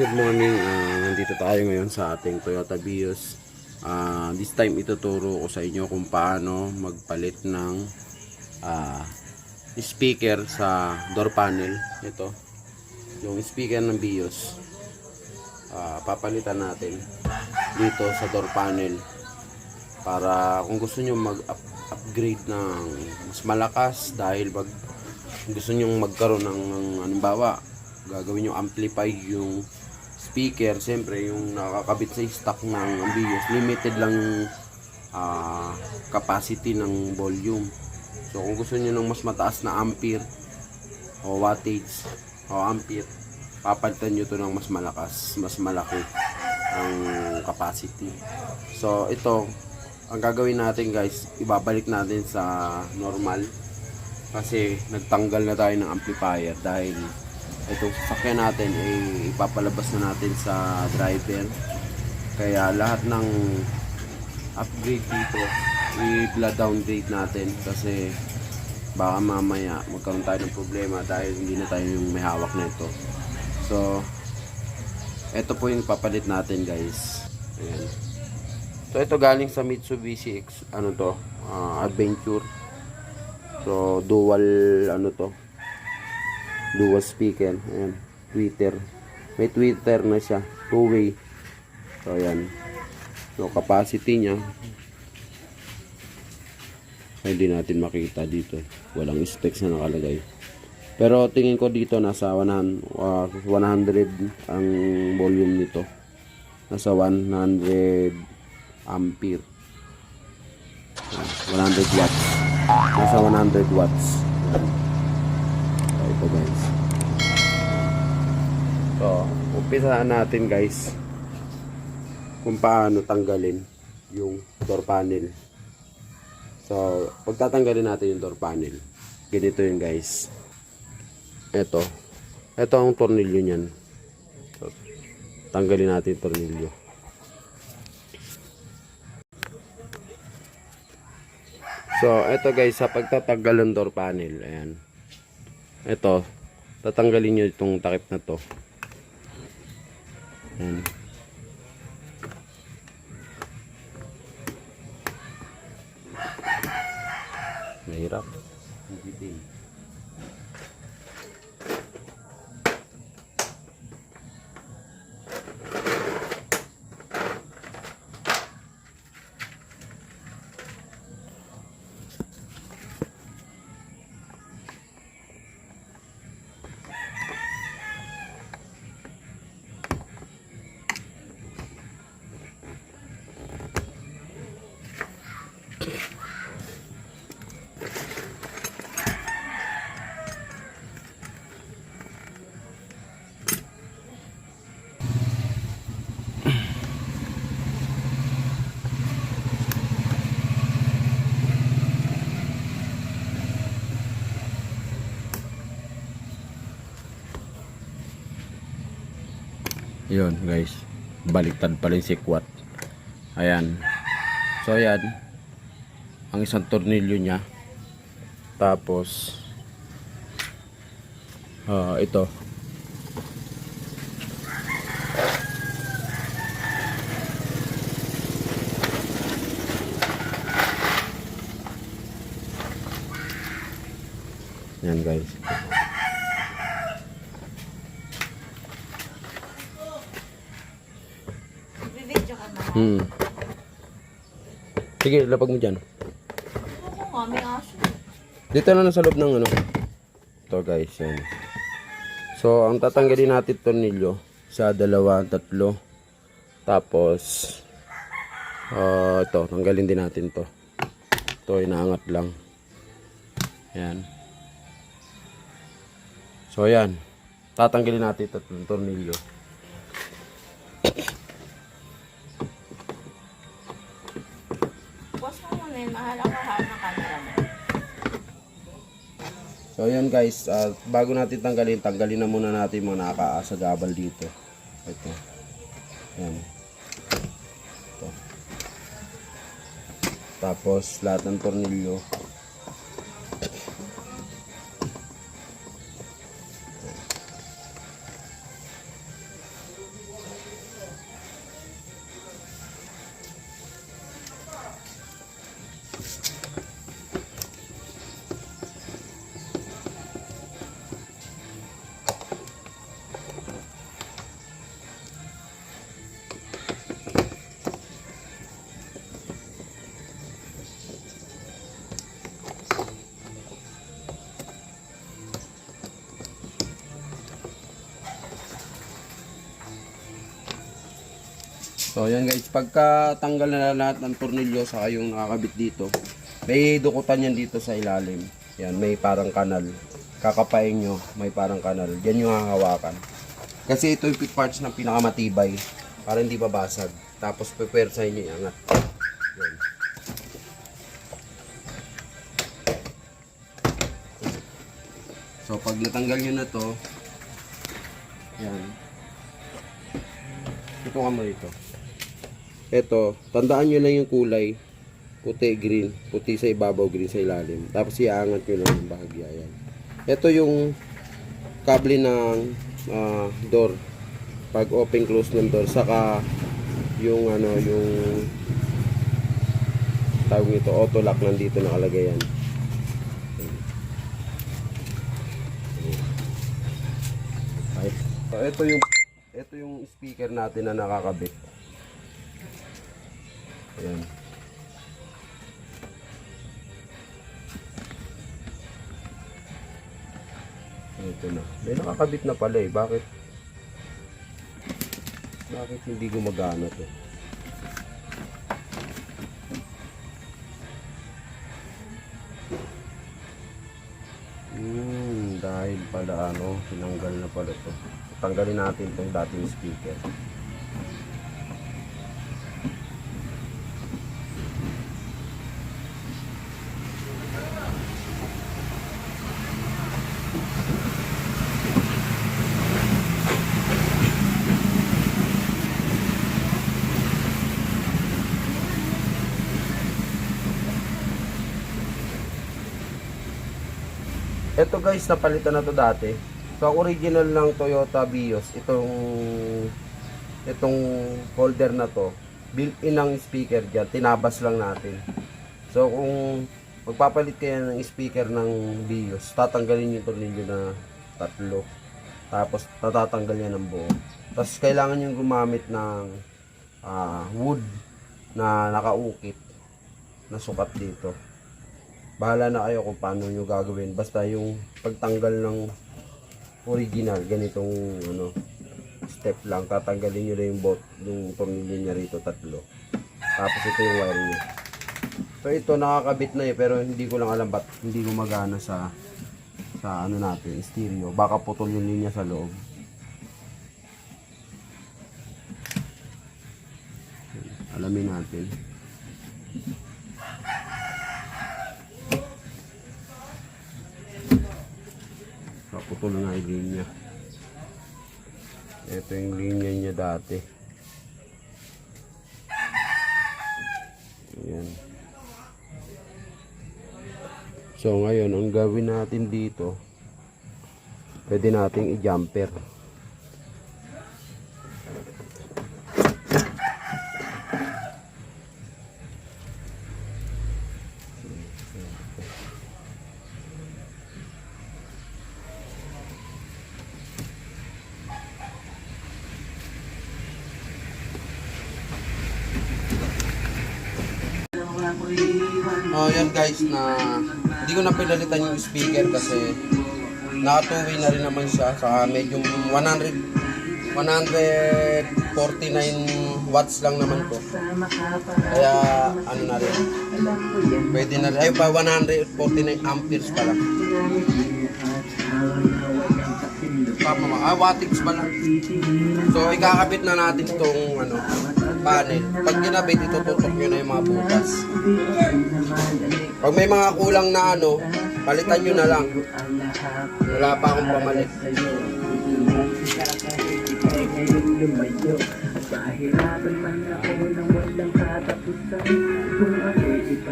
good morning. Ah, nandito tayo ngayon sa ating Toyota Vios. Ah, this time ituturo ko sa inyo kung paano magpalit ng ah, speaker sa door panel. Ito, yung speaker ng Vios. Ah, papalitan natin dito sa door panel para kung gusto nyo mag-upgrade ng mas malakas dahil pag gusto nyo magkaroon ng, ng halimbawa gagawin yung amplify yung speaker siyempre yung nakakabit sa stock ng Ambios limited lang ah, capacity ng volume. So kung gusto nyo ng mas mataas na ampere o wattage o ampere papalitan nyo to ng mas malakas mas malaki ang capacity. So ito ang gagawin natin guys ibabalik natin sa normal. Kasi nagtanggal na tayo ng amplifier dahil itong sasakyan natin ay ipapalabas na natin sa driver. Kaya lahat ng upgrade dito i-blood downgrade natin. Kasi baka mamaya magkaroon tayo ng problema dahil hindi na tayo yung may hawak na ito. So ito po yung papalit natin guys. Ayan. So ito galing sa Mitsubishi X, ano to ah, Adventure. So dual ano to dual speaker ayan tweeter may tweeter na siya two way so ayan. So capacity niya ay hindi natin makita dito. Walang specs na nakalagay. Pero tingin ko dito nasa 100, uh, 100 ang volume nito. Nasa 100 ampere. 100 watts. Nasa 100 watts. Ayan. Ito guys. So, umpisahan natin guys kung paano tanggalin yung door panel. So, pagtatanggalin natin yung door panel, ganito yun guys. Ito. Ito ang tornilyo niyan. So, tanggalin natin yung tornilyo. So, ito guys, sa pagtatanggal ng door panel, ayan. Ito, tatanggalin nyo itong takip na to. Ayan. Mahirap. Yun guys. Baliktad pala yung sikwat. Ayan. So ayan. Ang isang tornilyo niya. Tapos ah ito. Yan guys. Bibidyo ka na. Hmm. Sige, lapag mo dyan. Oo nga, may aso. Dito na lang sa loob ng ano. Ito guys, yan. So, ang tatanggalin natin tornilyo sa dalawa, tatlo. Tapos, ah ito, tanggalin din natin to. Ito, inaangat lang. Yan. So, yan. Tatanggalin natin ito, yung tornilyo. Yun. Mahal ako ha mo. So yan guys, ah, bago natin tanggalin, tanggalin na muna natin mga nakaasagabal dito. Ito. Yan. Ito. Tapos lahat ng tornilyo. So, yan guys. Pagka tanggal na lahat ng tornilyo sa yung nakakabit dito, may dukutan yan dito sa ilalim. Yan, may parang kanal. Kakapain nyo, may parang kanal. Yan yung hahawakan. Kasi ito yung parts ng pinakamatibay para hindi babasag. Tapos pepwersahin nyo iangat. Yan. So, pag natanggal nyo na to, yan. Ito ka mo ito. Ito, tandaan nyo lang yung kulay. Puti, green. Puti sa ibabaw, green sa ilalim. Tapos iangat nyo lang yung bahagya. Yan. Ito yung kable ng ah, door. Pag open close ng door. Saka yung ano, yung tawag nito, auto lock nandito nakalagay yan. So ito yung ito yung speaker natin na nakakabit. Ayan. Ito na. May nakakabit na pala eh. Bakit? Bakit hindi gumagana to? Hmm, dahil pala ano, tinanggal na pala to. Tanggalin natin tong dating speaker. Ito guys, napalitan na to dati. So, ang original ng Toyota Vios, itong itong holder na to, built-in ng speaker dyan, tinabas lang natin. So, kung magpapalit kayo ng speaker ng Vios, tatanggalin yung tornilyo na tatlo. Tapos, tatatanggal yan ng buo. Tapos, kailangan yung gumamit ng ah, wood na nakaukit na sukat dito bahala na kayo kung paano nyo gagawin. Basta yung pagtanggal ng original, ganitong ano, step lang. Tatanggalin nyo lang yung bot, yung tornilyo niya rito, tatlo. Tapos ito yung wire niya. So ito nakakabit na eh, pero hindi ko lang alam ba't hindi gumagana sa sa ano natin, stereo. Baka putol yung linya sa loob. Alamin natin. Kaputol nga yung linya. Ito yung linya niya dati. Ayan. So ngayon, ang gawin natin dito, pwede nating i-jumper. Oh, yan guys na hindi ko na pinalitan yung speaker kasi naka two-way na rin naman siya sa medyo 100 149 watts lang naman to. Kaya ano na rin. Pwede na rin. Ay pa 149 amperes pala. Papa ah, wattage pala. So ikakabit na natin itong ano, panel. Pag ginabit, itututok nyo na yung mga butas. Pag may mga kulang na ano, palitan nyo na lang. Wala pa akong pamalit.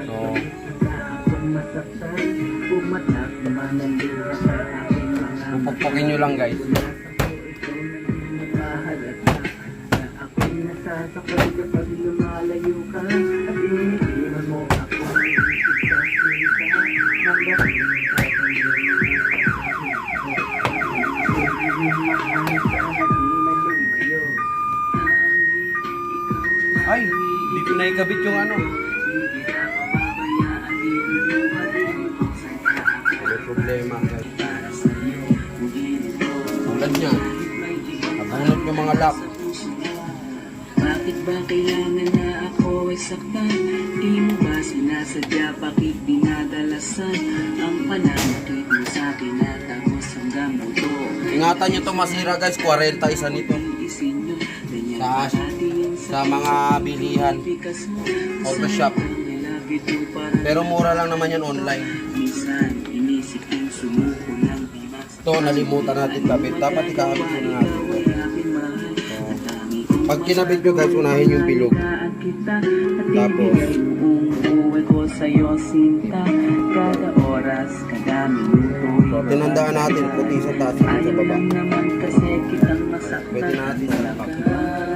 So, pupukpukin nyo lang guys. Ay, hindi ko naikabit yung ano. May problema. Tulad niya. Nabunot yung mga lock. Bakit ba kailangan na ako ay saktan? Di mo ba sinasadya, bakit dinadalasan Ang pananakit mo sa akin na tagos hanggang buto Ingatan nyo to masira guys, 40 isa nito. Ganyan Sa, mga bilihan. mo Auto shop. Pero mura lang naman yan online. Ito, nalimutan natin kabit. Dapat ikakabit muna natin. Pag kinabit nyo guys, unahin yung bilog. At at Tapos? So, tinandaan natin, puti sa taas, puti sa baba. Pwede natin salapak.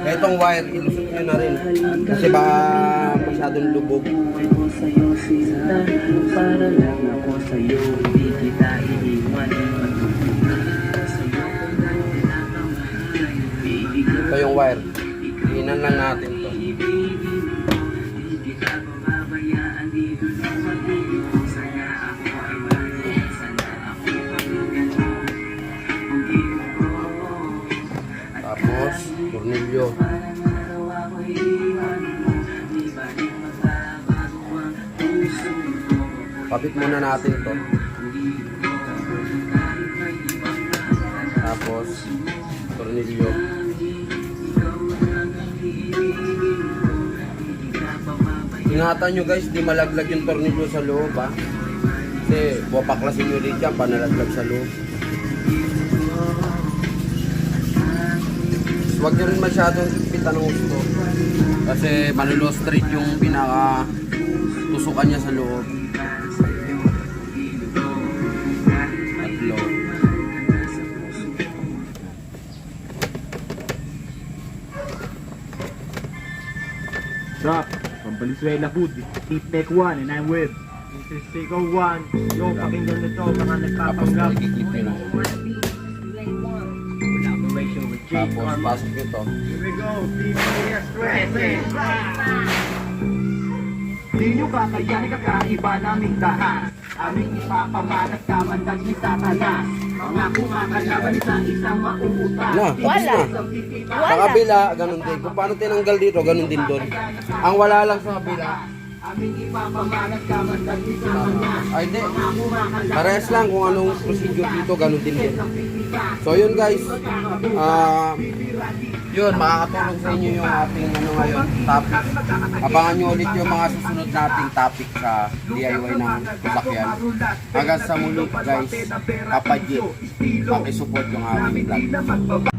Etong wire, ilusot nyo na rin. Kasi ba masyadong lubog. Para lang ako sa'yo Hindi mo Di balik magbabago ang puso ko Kapit muna natin to. Tapos, tornilyo. Ingatan nyo guys, di malaglag yung tornilyo sa loob ha. Kasi buwapaklasin nyo rin dyan, panalaglag sa loob. Huwag nyo rin masyadong ipitan ng gusto. Kasi manulo straight yung pinaka tusukan niya sa loob. Valenzuela Hood, Deep Tech 1 and I'm with. This is Seiko 1 Yo, pakinggan nyo to, mga nagpapanggap. Collaboration with Jay Tapos pasok nyo to. Here we go, BPS Di nyo kakayanin kakaiba naming dahas Aming ipapamanat kamandag ni Satanas Na, Wala. na. Sa kabila, ganun din. Kung paano tinanggal dito, ganun din doon. Ang wala lang sa kabila, Aming ipapamanat kamandag ni Satanas ay hindi. Parehas lang kung anong procedure dito, ganun din din. So yun guys, ah yun, makakatulong sa inyo yung ating ano ngayon, topic. Abangan nyo ulit yung mga susunod nating topic sa DIY ng sasakyan. Hanggang sa muli guys, kapadjit, pakisupport yung aming vlog.